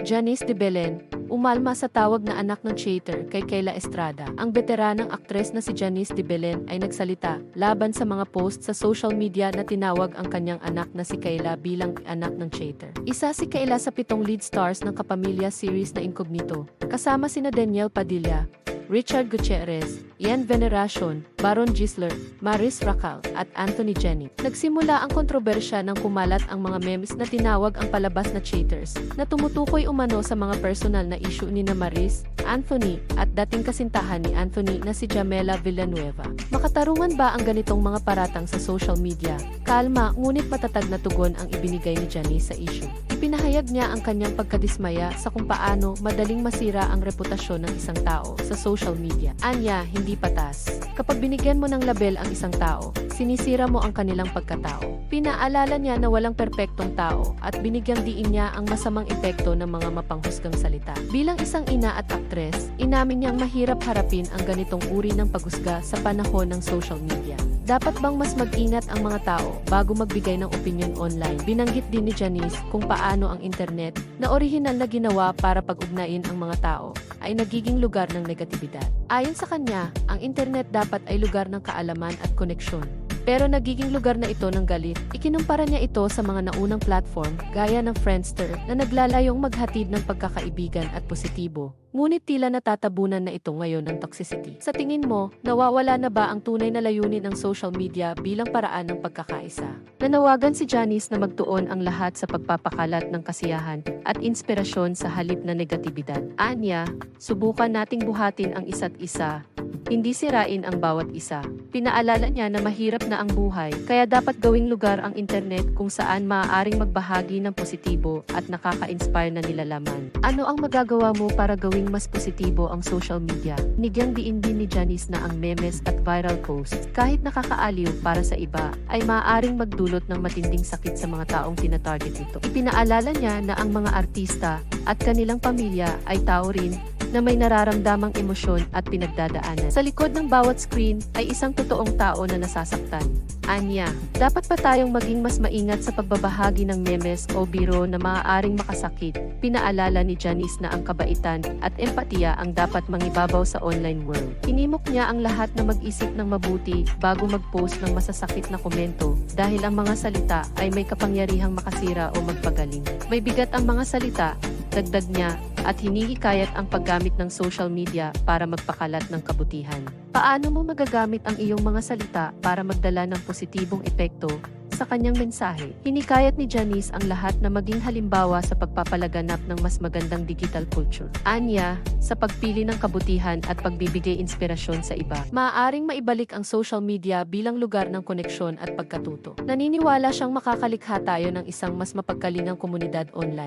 Janice de Belen, umalma sa tawag na anak ng traitor kay Kayla Estrada. Ang veteranang aktres na si Janice de Belen ay nagsalita laban sa mga post sa social media na tinawag ang kanyang anak na si Kayla bilang anak ng traitor. Isa si Kayla sa pitong lead stars ng Kapamilya series na Incognito, kasama sina Daniel Padilla, Richard Gutierrez, Ian Veneracion, Baron Gisler, Maris Racal, at Anthony Jenny. Nagsimula ang kontrobersya nang kumalat ang mga memes na tinawag ang palabas na cheaters, na tumutukoy umano sa mga personal na issue ni na Maris, Anthony, at dating kasintahan ni Anthony na si Jamela Villanueva. Makatarungan ba ang ganitong mga paratang sa social media? Kalma, ngunit matatag na tugon ang ibinigay ni Janice sa issue. Ipinahayag niya ang kanyang pagkadismaya sa kung paano madaling masira ang reputasyon ng isang tao sa social media. Anya, hindi patas. Kapag binigyan mo ng label ang isang tao, sinisira mo ang kanilang pagkatao. Pinaalala niya na walang perpektong tao at binigyang diin niya ang masamang epekto ng mga mapanghusgang salita. Bilang isang ina at aktres, inamin niyang mahirap harapin ang ganitong uri ng paghusga sa panahon ng social media. Dapat bang mas mag-ingat ang mga tao bago magbigay ng opinion online? Binanggit din ni Janice kung paano ang internet na orihinal na ginawa para pag-ugnayin ang mga tao ay nagiging lugar ng negatibidad. Ayon sa kanya, ang internet dapat ay lugar ng kaalaman at koneksyon. Pero nagiging lugar na ito ng galit. Ikinumpara niya ito sa mga naunang platform gaya ng Friendster na naglalayong maghatid ng pagkakaibigan at positibo. Ngunit tila natatabunan na ito ngayon ng toxicity. Sa tingin mo, nawawala na ba ang tunay na layunin ng social media bilang paraan ng pagkakaisa? Nanawagan si Janice na magtuon ang lahat sa pagpapakalat ng kasiyahan at inspirasyon sa halip na negatibidad. Anya, subukan nating buhatin ang isa't isa hindi sirain ang bawat isa. Pinaalala niya na mahirap na ang buhay, kaya dapat gawing lugar ang internet kung saan maaaring magbahagi ng positibo at nakaka-inspire na nilalaman. Ano ang magagawa mo para gawing mas positibo ang social media? Nigyang diin din ni Janice na ang memes at viral posts, kahit nakakaaliw para sa iba, ay maaaring magdulot ng matinding sakit sa mga taong tinatarget nito. Ipinaalala niya na ang mga artista at kanilang pamilya ay tao rin na may nararamdamang emosyon at pinagdadaanan. Sa likod ng bawat screen ay isang totoong tao na nasasaktan. Anya, dapat pa tayong maging mas maingat sa pagbabahagi ng memes o biro na maaaring makasakit. Pinaalala ni Janice na ang kabaitan at empatiya ang dapat mangibabaw sa online world. Hinimok niya ang lahat na mag-isip ng mabuti bago mag-post ng masasakit na komento dahil ang mga salita ay may kapangyarihang makasira o magpagaling. May bigat ang mga salita, dagdag niya, at hinihikayat ang paggamit ng social media para magpakalat ng kabutihan. Paano mo magagamit ang iyong mga salita para magdala ng positibong epekto sa kanyang mensahe? Hinikayat ni Janice ang lahat na maging halimbawa sa pagpapalaganap ng mas magandang digital culture. Anya, sa pagpili ng kabutihan at pagbibigay inspirasyon sa iba, maaaring maibalik ang social media bilang lugar ng koneksyon at pagkatuto. Naniniwala siyang makakalikha tayo ng isang mas mapagkalingang komunidad online.